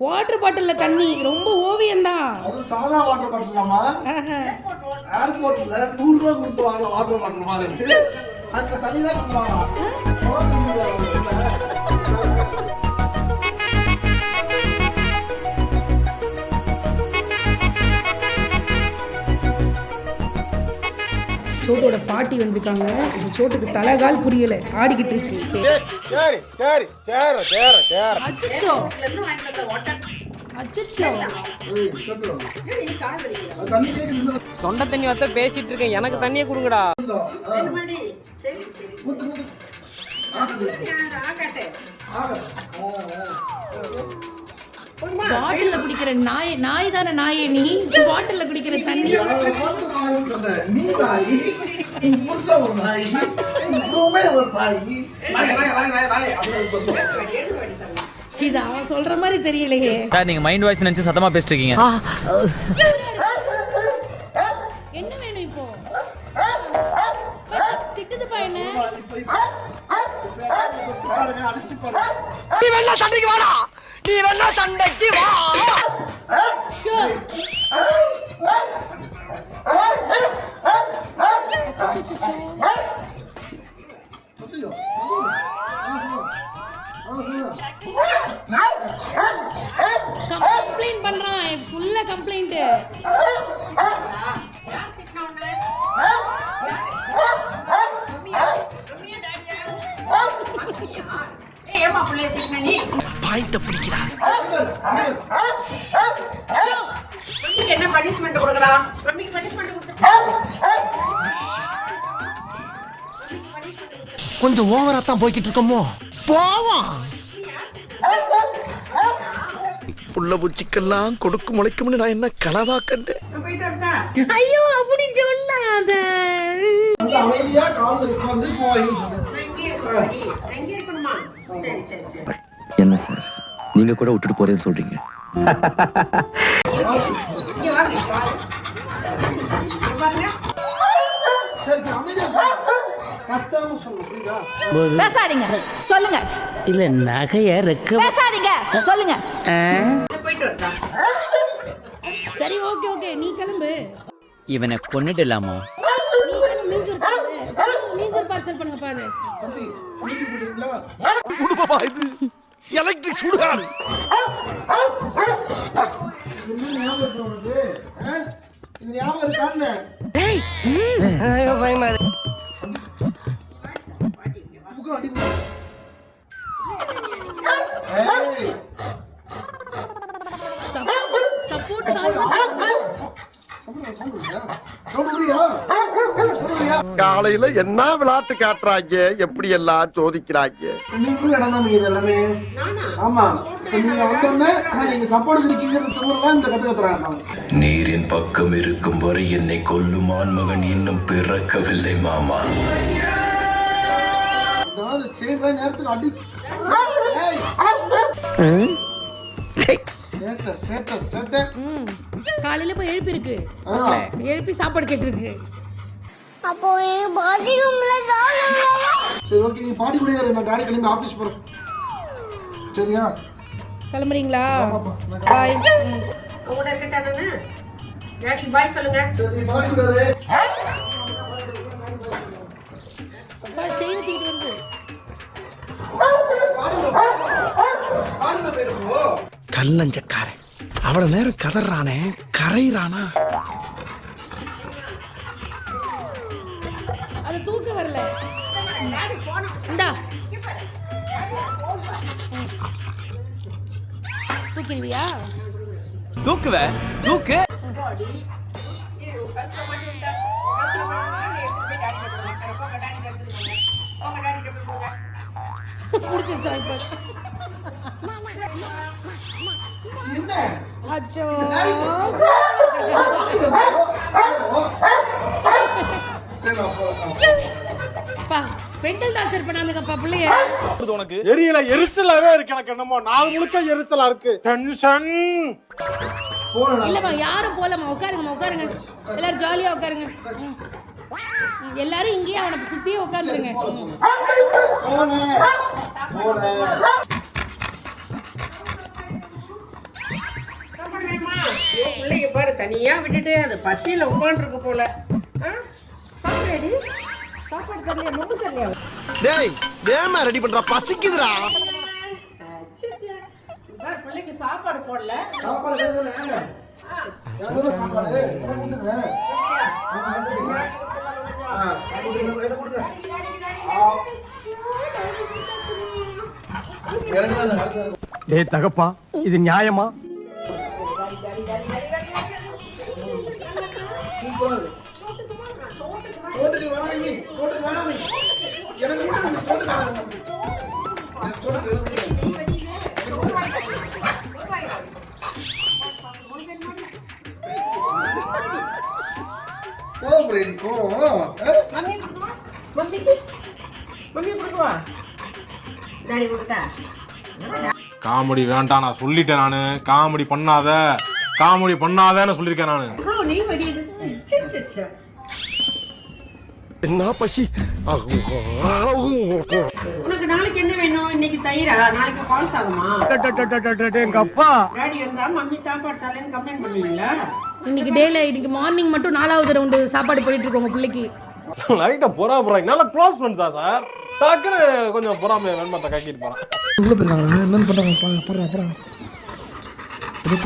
Water பாட்டில்ல தண்ணி. ரொம்ப ஓவியம்தான் அது சாதா வாட்டர் பாட்டிலாமா ஏர்போர்ட்ல நூறு ரூபா கொடுத்து வாங்க வாட்டர் பாட்டில் மாதிரி அதுல தண்ணி தான் பாட்டி வந்திருக்காங்க. இந்த சோட்டுக்கு தலைகால் புரியல. ஆடிக்கிட்டு இருக்கு. சரி சரி சேர சேர சேர அச்சச்சோ. அச்சச்சோ. தண்ணி கேக்குது தொண்டை தண்ணி வத்த பேசிட்டு இருக்கேன். எனக்கு தண்ணியை கொடுங்கடா. பாட்டில்ல குடிக்கிற நாய் நாய் தானே நாயே நீ? பாட்டில்ல குடிக்கிற தண்ணி. நீ நாய் புருஷன் ஒரு ஒரு இது அவன் சொல்ற மாதிரி தெரியலையே. சார் நீங்க மைண்ட் வாய்ஸ் நினைச்சு சத்தமா பேசிட்டு இருக்கீங்க என்ன வேணும் இப்போ? நீ சண்டைக்கு வாடா. நீ வேணா சண்டைக்கு வா. கம்ப்ளைண்ட் பண்றான் ஃபுல்லா கம்ப்ளைண்ட் என்ன பனிஷ்மெண்ட் கொடுக்கலாம்? மம்மிக்கு பனிஷ்மெண்ட் கொடுத்து கொஞ்சம் ஓவரா தான் போய்கிட்டு இருக்கோமோ? போவோம். புள்ள பூச்சிக்கெல்லாம் கொடுக்கு முளைக்கும்னு நான் என்ன கனவா கண்டேன்? ஐயோ அப்படி சொல்லாத. அமைதியா காலில் உட்காந்து இருக்கணுமா? சரி என்ன சார். நீங்க கூட விட்டுட்டு போறேன்னு சொல்றீங்க. பேசாதீங்க. சொல்லுங்க. இல்ல நகைய ரெக்க பேசாதீங்க. சொல்லுங்க. சரி ஓகே ஓகே. நீ கிளம்பு. இவனை கொன்னுடலாமா? பார்சல் பண்ணுங்க பாரு எலக்ட்ரிக் சுடுகாடு. ஞாபகம் இருக்கான்னு. காலையில என்ன விளையாட்டு காட்டுறாங்க? எப்படி எல்லாம் சோதிக்கிறாங்க? நீங்களும் இடம் தான் இது எல்லாமே. நானா? ஆமா. இப்ப நீங்க வந்தோடனே ஆ, நீங்க சப்போர்ட் இருக்கீங்க தூரலாம் இந்த கத்து கத்துறாங்க நீரின் பக்கம் இருக்கும் வரை என்னை கொல்லும் ஆண்மகன் இன்னும் பிறக்கவில்லை மாமா. நேரத்துக்கு அடி. சேட்டை சேட்டை சேட்டை. காலையில போய் எழுப்பி இருக்கு. எழுப்பி சாப்பாடு கேட்டிருக்கு. அப்போ சரி ஓகே நீ பாடி கூட நான் டாடி கிளம்பி ஆபீஸ் போறேன். சரியா? கிளம்புறீங்களா? பாய் உங்களோட பாய் சொல்லுங்க. சரி நீ பாடி கூட. அப்பா செயின் வருது கல்லஞ்சக்காரன். அவ்வளவு நேரம் கதறானே கரையிறானா? அது தூக்க வரல. இந்தா. தூக்கிடுவியா? தூக்குவ? தூக்கு. பிடிச்சிருச்சா இப்ப. என்ன? அச்சோ. பெண்டல் டார்ச்சர் பண்ணாமப்பா பிள்ளைய. எரியல எரிச்சலாவே இருக்கு எனக்கு என்னமோ. நாலு முழுக்க எரிச்சலா இருக்கு. டென்ஷன் இல்லம்மா யாரும் போலம்மா உட்காருங்கம்மா உட்காருங்க. எல்லாரும் ஜாலியா உட்காருங்க. எல்லாரும் இங்கேயே அவனை சுத்தியே உட்காந்துருங்க. பிள்ளைங்க பாரு தனியா விட்டுட்டு அது பசியில உட்காந்துருக்கு போல. ஆ? சாப்பிடாடி சாப்பாடு தரலையா? நொங்கு தரலையா? டேய் வேமா ரெடி பண்றா? பசிக்குதுடா. ச்சே, ச்சே. பாரு பிள்ளைக்கு சாப்பாடு போடல. சாப்பாடு கேட்கல எவ்வளவு சாப்பாடு? நீ வேணாம் நீ. எனக்கு மட்டும் நீ வேணாம். எனக்கு காமெடி வேண்டாம் நான் சொல்லிட்டேன் நானு. காமெடி பண்ணாத. காமெடி பண்ணாதேன்னு சொல்லியிருக்கேன் நானு. என்ன பசி உனக்கு நாளைக்கு என்ன வேணும் இன்னைக்கு தயிரா நாளைக்கு பால் சாதமா எங்க அப்பா டாடி வந்தா மம்மி சாப்பாடு தரலன்னு கம்ப்ளைண்ட் பண்ணுவீங்களா இன்னைக்கு டேல இன்னைக்கு மார்னிங் மட்டும் நாலாவது ரவுண்டு சாப்பாடு போயிட்டு இருக்கோம் உங்க பிள்ளைக்கு லைட்டா பொறா போறாங்க நல்லா க்ளோஸ் பண்ணுதா சார் டக்குன்னு கொஞ்சம் பொறாமைய வெண்மத்தை கக்கிட்டு போறான் உள்ள போயிருக்காங்க என்னன்னு பண்றாங்க பாரு பாரு ஏதோ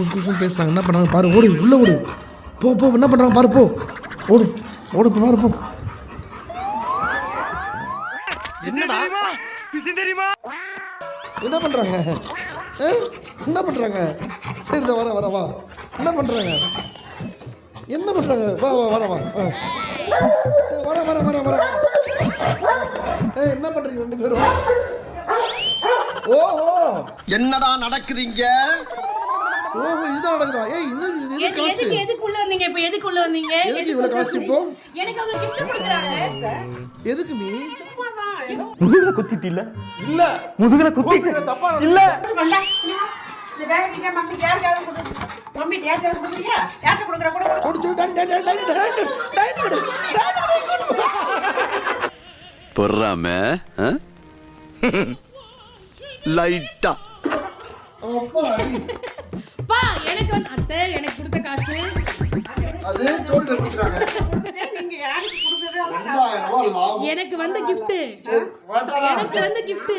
பேசுறாங்க என்ன பண்றாங்க பாரு ஓடு உள்ள ஓடு போ போ என்ன பண்றாங்க பாரு போ ஓடு ஓடு போ, பாரு போ என்னடா? என்ன பண்றாங்க? என்ன பண்றாங்க? சரி இந்த வர வர வா. என்ன பண்றாங்க? என்ன பண்றாங்க? வா வா வர வா. வர வர வர வர. ஏய் என்ன பண்றீங்க ரெண்டு பேரும்? ஓஹோ என்னடா நடக்குது இங்க ஓஹோ இதுதான் நடக்குதா? ஏய் இன்னும் இது? காசு? எதுக்கு உள்ள வந்தீங்க? இப்ப எதுக்கு உள்ள வந்தீங்க? எதுக்கு இவ்வளவு காசு இப்போ? எனக்கு அவங்க gift கொடுக்குறாங்க. எதுக்கு மீ? முதுகுல குத்திட்டு இல்ல இல்ல முதுகுல குத்திட்டு இல்ல டாடி பொறாம லைட்டா எனக்கு அத்தை எனக்கு கொடுத்த காசு அது கொடுக்குறாங்க எனக்கு வந்த வாசல் எனக்கு வந்த gift.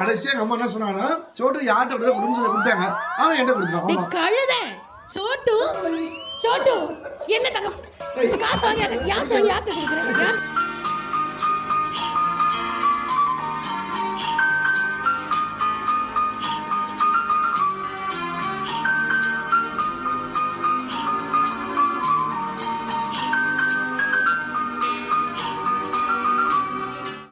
கடைசியா எங்க அம்மா என்ன சொன்னாங்கன்னா சோட்டு யார்கிட்ட அப்படியே கொடுன்னு சொல்லி கொடுத்தாங்க. அவன் என்கிட்ட கொடுத்துட்டான். டேய் ஆமா. கழுத. சோட்டு. சோட்டு. என்ன தங்க காசு வாங்கி யார் வாங்கி யார்கிட்ட கொடுக்குறேன்?